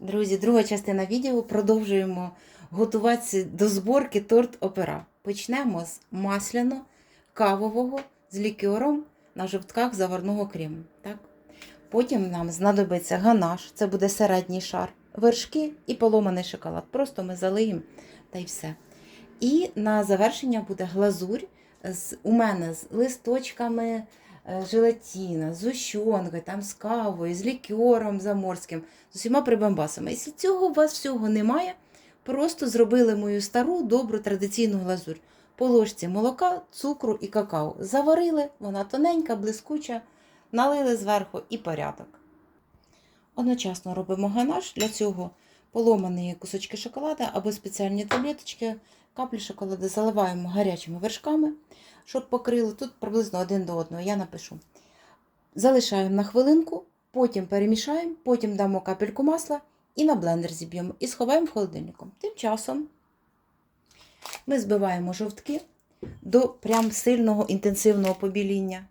Друзі, друга частина відео. Продовжуємо готуватися до зборки торт опера. Почнемо з масляно-кавового з лікером на жовтках заварного крему. Так? Потім нам знадобиться ганаш, це буде середній шар, вершки і поломаний шоколад. Просто ми залиємо та й все. І на завершення буде глазурь з, у мене з листочками желатіна, з ущонкою, там з кавою, з лікером заморським, з усіма прибамбасами. Якщо цього у вас всього немає, просто зробили мою стару добру традиційну глазурь. По ложці молока, цукру і какао. Заварили, вона тоненька, блискуча, налили зверху і порядок. Одночасно робимо ганаш. Для цього поломані кусочки шоколаду або спеціальні таблеточки, каплі шоколаду заливаємо гарячими вершками, щоб покрило. Тут приблизно один до одного. Я напишу. Залишаємо на хвилинку, потім перемішаємо, потім дамо капельку масла і на блендер зіб'ємо і сховаємо в холодильнику. Тим часом ми збиваємо жовтки до прям сильного інтенсивного побіління.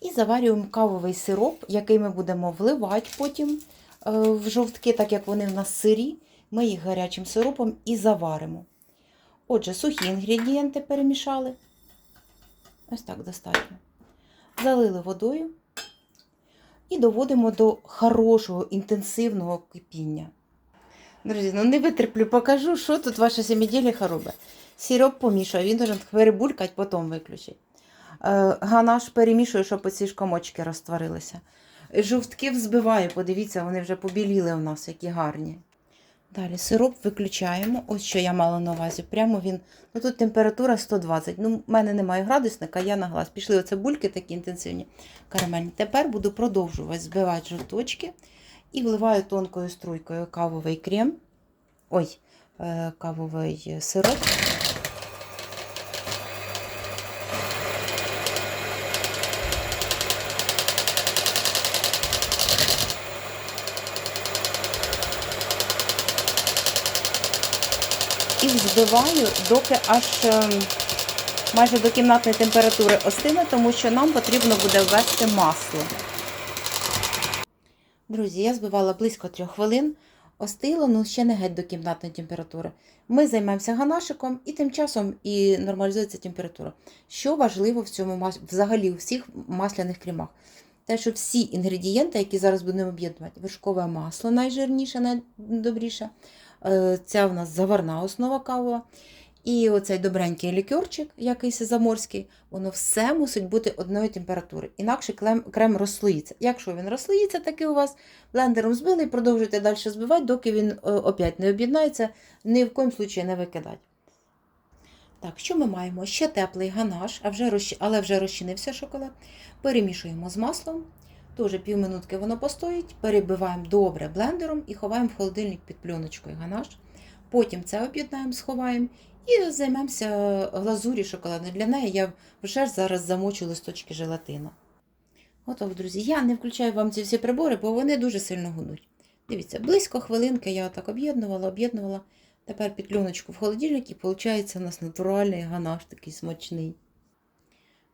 І заварюємо кавовий сироп, який ми будемо вливати потім е, в жовтки, так як вони в нас сирі. Ми їх гарячим сиропом і заваримо. Отже, сухі інгредієнти перемішали. Ось так достатньо. Залили водою і доводимо до хорошого інтенсивного кипіння. Друзі, ну не витерплю, покажу, що тут ваша семиділіха робить. Сироп помішує, він должен перебулькати, потім виключить. Е, Ганаш перемішує, щоб оці ж комочки розтворилися. Жовтки взбиваю, подивіться, вони вже побіліли у нас, які гарні. Далі сироп виключаємо. Ось що я мала на увазі. Прямо він. Ну тут температура 120. Ну, в мене немає градусника, я на глаз. Пішли оце бульки такі інтенсивні карамельні. Тепер буду продовжувати збивати жовточки і вливаю тонкою струйкою кавовий крем. Ой, е, кавовий сироп. І взбиваю, доки аж ем, майже до кімнатної температури остине, тому що нам потрібно буде ввести масло. Друзі, я збивала близько трьох хвилин, остило, ну ще не геть до кімнатної температури. Ми займаємося ганашиком і тим часом і нормалізується температура. Що важливо в цьому мас... взагалі у всіх масляних кремах? Те, що всі інгредієнти, які зараз будемо об'єднувати, вершкове масло найжирніше, найдобріше. Е, Ця в нас заварна основа кавова. І оцей добренький лікерчик, якийсь заморський, воно все мусить бути одної температури. Інакше крем, крем розслоїться. Якщо він розслоїться, таки у вас блендером збили і продовжуйте далі збивати, доки він е, опять не об'єднається, ні в коїм случаї не викидати. Так, що ми маємо? Ще теплий ганаш, а вже розчи... але вже розчинився шоколад. Перемішуємо з маслом. Теж півминутки воно постоїть, перебиваємо добре блендером і ховаємо в холодильник під пленочкою ганаш. Потім це об'єднаємо, сховаємо і займемося глазурі шоколадною. Для неї я вже зараз замочу листочки желатину. Готово, друзі. Я не включаю вам ці всі прибори, бо вони дуже сильно гудуть. Дивіться, близько хвилинки я так об'єднувала, об'єднувала. Тепер під пленочку в холодильник і виходить у нас натуральний ганаш такий смачний.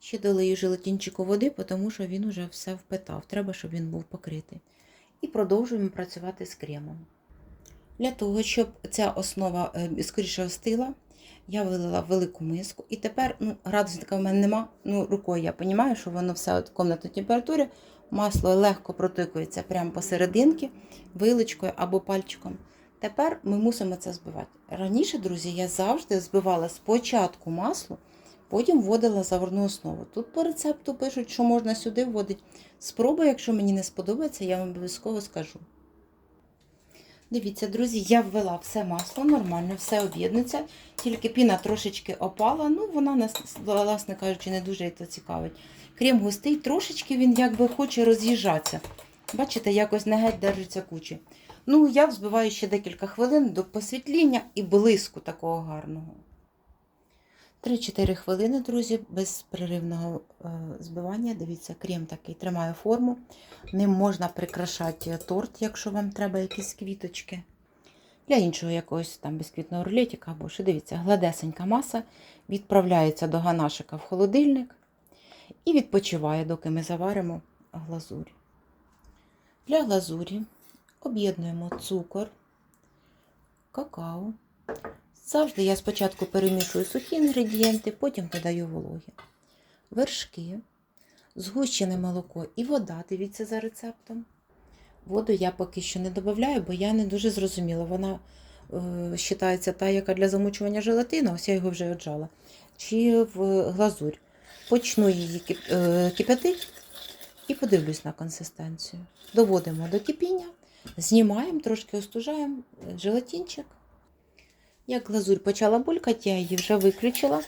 Ще долию желатинчику води, тому що він уже все впитав. Треба, щоб він був покритий. І продовжуємо працювати з кремом. Для того, щоб ця основа е, скоріше остила, я вилила велику миску. І тепер ну, градусника в мене нема. Ну, рукою я розумію, що воно все в комнатній температурі. Масло легко протикується прямо посерединки, виличкою або пальчиком. Тепер ми мусимо це збивати. Раніше, друзі, я завжди збивала спочатку масло, потім вводила заварну основу. Тут по рецепту пишуть, що можна сюди вводити. Спробую, якщо мені не сподобається, я вам обов'язково скажу. Дивіться, друзі, я ввела все масло, нормально, все об'єднується, тільки піна трошечки опала, ну вона нас, власне кажучи, не дуже то цікавить. Крем густий, трошечки він якби хоче роз'їжджатися. Бачите, якось не геть держиться кучі. Ну, я взбиваю ще декілька хвилин до посвітління і блиску такого гарного. 3-4 хвилини, друзі, без переривного е, збивання. Дивіться, крем такий тримає форму. Ним можна прикрашати торт, якщо вам треба якісь квіточки. Для іншого якогось там бісквітного рулетика або що дивіться, гладесенька маса відправляється до ганашика в холодильник і відпочиває, доки ми заваримо глазурь. Для глазурі об'єднуємо цукор, какао. Завжди я спочатку перемішую сухі інгредієнти, потім додаю вологі. Вершки, згущене молоко і вода, дивіться за рецептом. Воду я поки що не додаю, бо я не дуже зрозуміла. Вона е, вважається та, яка для замочування желатину, ось я його вже отжала, чи в глазурь. Почну її кип- е, кип'ятити і подивлюсь на консистенцію. Доводимо до кипіння, знімаємо, трошки остужаємо е, желатинчик. Як глазурь почала булькати, я її вже виключила.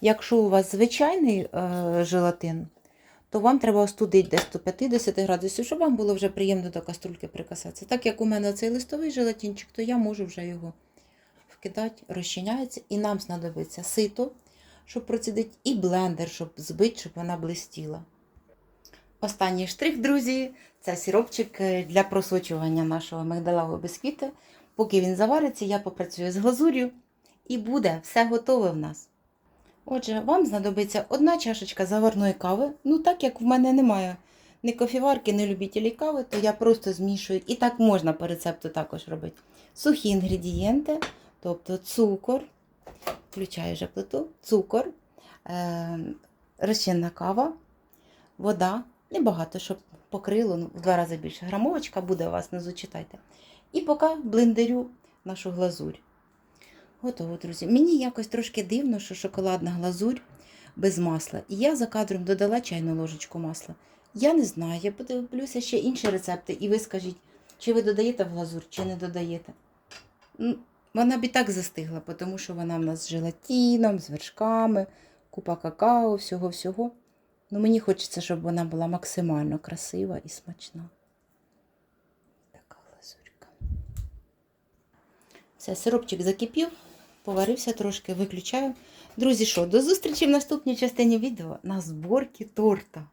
Якщо у вас звичайний е, желатин, то вам треба остудити до 50 градусів, щоб вам було вже приємно до каструльки прикасатися. Так як у мене цей листовий желатинчик, то я можу вже його вкидати, розчиняється, і нам знадобиться сито, щоб процідити, і блендер, щоб збити, щоб вона блистіла. Останній штрих, друзі, це сиропчик е, для просочування нашого мигдалевого бісквіту. Поки він завариться, я попрацюю з глазур'ю і буде все готове в нас. Отже, вам знадобиться одна чашечка заварної кави. Ну, так як в мене немає ні кофіварки, ні любителі кави, то я просто змішую. І так можна по рецепту також робити. Сухі інгредієнти, тобто цукор, включаю вже плиту, цукор, е- розчинна кава, вода. Небагато, щоб покрило, ну, в два рази більше. Грамовочка буде у вас, внизу читайте. І поки блендерю нашу глазурь. Готово, друзі. Мені якось трошки дивно, що шоколадна глазурь без масла. І я за кадром додала чайну ложечку масла. Я не знаю, я подивлюся ще інші рецепти, і ви скажіть, чи ви додаєте в глазурь, чи не додаєте. Вона б і так застигла, тому що вона в нас з желатином, з вершками, купа какао, всього-всього. Ну, мені хочеться, щоб вона була максимально красива і смачна. Все, сиропчик закипів, поварився трошки, виключаю. Друзі, що, до зустрічі в наступній частині відео на зборці торта.